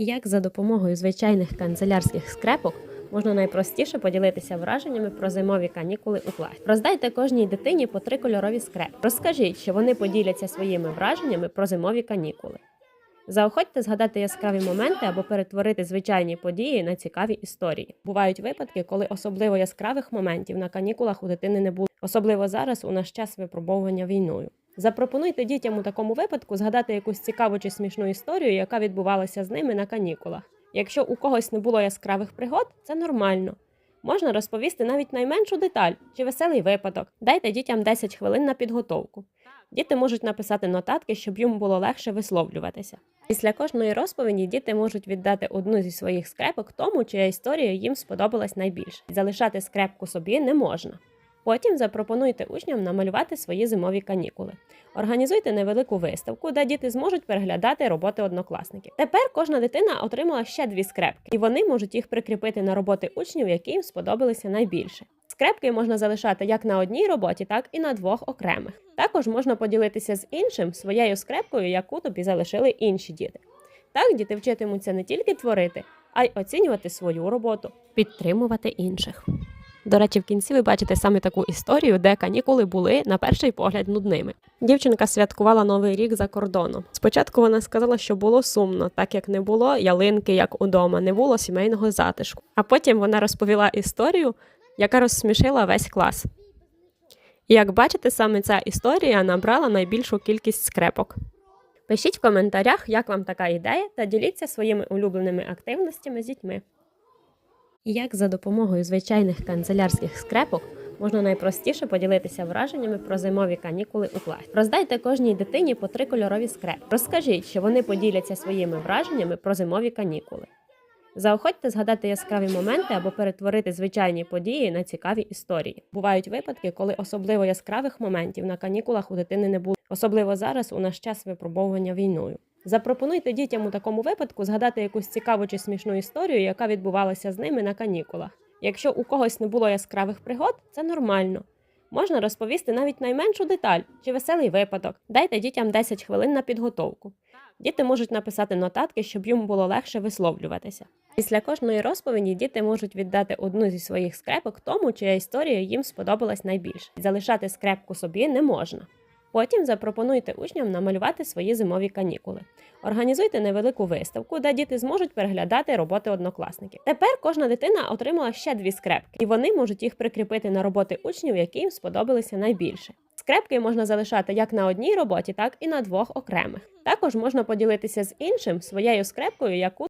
Як за допомогою звичайних канцелярських скрепок можна найпростіше поділитися враженнями про зимові канікули у класі. Роздайте кожній дитині по три кольорові скрепки. Розкажіть, що вони поділяться своїми враженнями про зимові канікули. Заохотьте згадати яскраві моменти або перетворити звичайні події на цікаві історії. Бувають випадки, коли особливо яскравих моментів на канікулах у дитини не було, особливо зараз у наш час випробовування війною. Запропонуйте дітям у такому випадку згадати якусь цікаву чи смішну історію, яка відбувалася з ними на канікулах. Якщо у когось не було яскравих пригод, це нормально. Можна розповісти навіть найменшу деталь чи веселий випадок. Дайте дітям 10 хвилин на підготовку. Діти можуть написати нотатки, щоб їм було легше висловлюватися. Після кожної розповіді діти можуть віддати одну зі своїх скрепок тому, чия історія їм сподобалась найбільше. Залишати скрепку собі не можна. Потім запропонуйте учням намалювати свої зимові канікули. Організуйте невелику виставку, де діти зможуть переглядати роботи однокласників. Тепер кожна дитина отримала ще дві скрепки, і вони можуть їх прикріпити на роботи учнів, які їм сподобалися найбільше. Скрепки можна залишати як на одній роботі, так і на двох окремих. Також можна поділитися з іншим своєю скрепкою, яку тобі залишили інші діти. Так діти вчитимуться не тільки творити, а й оцінювати свою роботу, підтримувати інших. До речі, в кінці ви бачите саме таку історію, де канікули були на перший погляд нудними. Дівчинка святкувала новий рік за кордоном. Спочатку вона сказала, що було сумно, так як не було ялинки, як удома, не було сімейного затишку. А потім вона розповіла історію, яка розсмішила весь клас. І як бачите, саме ця історія набрала найбільшу кількість скрепок. Пишіть в коментарях, як вам така ідея, та діліться своїми улюбленими активностями з дітьми. Як за допомогою звичайних канцелярських скрепок можна найпростіше поділитися враженнями про зимові канікули у класі. Роздайте кожній дитині по три кольорові скрепки. Розкажіть, що вони поділяться своїми враженнями про зимові канікули. Заохотьте згадати яскраві моменти або перетворити звичайні події на цікаві історії. Бувають випадки, коли особливо яскравих моментів на канікулах у дитини не було, особливо зараз у наш час випробовування війною. Запропонуйте дітям у такому випадку згадати якусь цікаву чи смішну історію, яка відбувалася з ними на канікулах. Якщо у когось не було яскравих пригод, це нормально. Можна розповісти навіть найменшу деталь чи веселий випадок. Дайте дітям 10 хвилин на підготовку. Діти можуть написати нотатки, щоб їм було легше висловлюватися. Після кожної розповіді діти можуть віддати одну зі своїх скрепок тому, чия історія їм сподобалась найбільше. Залишати скрепку собі не можна. Потім запропонуйте учням намалювати свої зимові канікули. Організуйте невелику виставку, де діти зможуть переглядати роботи однокласників. Тепер кожна дитина отримала ще дві скрепки, і вони можуть їх прикріпити на роботи учнів, які їм сподобалися найбільше. Скрепки можна залишати як на одній роботі, так і на двох окремих. Також можна поділитися з іншим своєю скрепкою, яку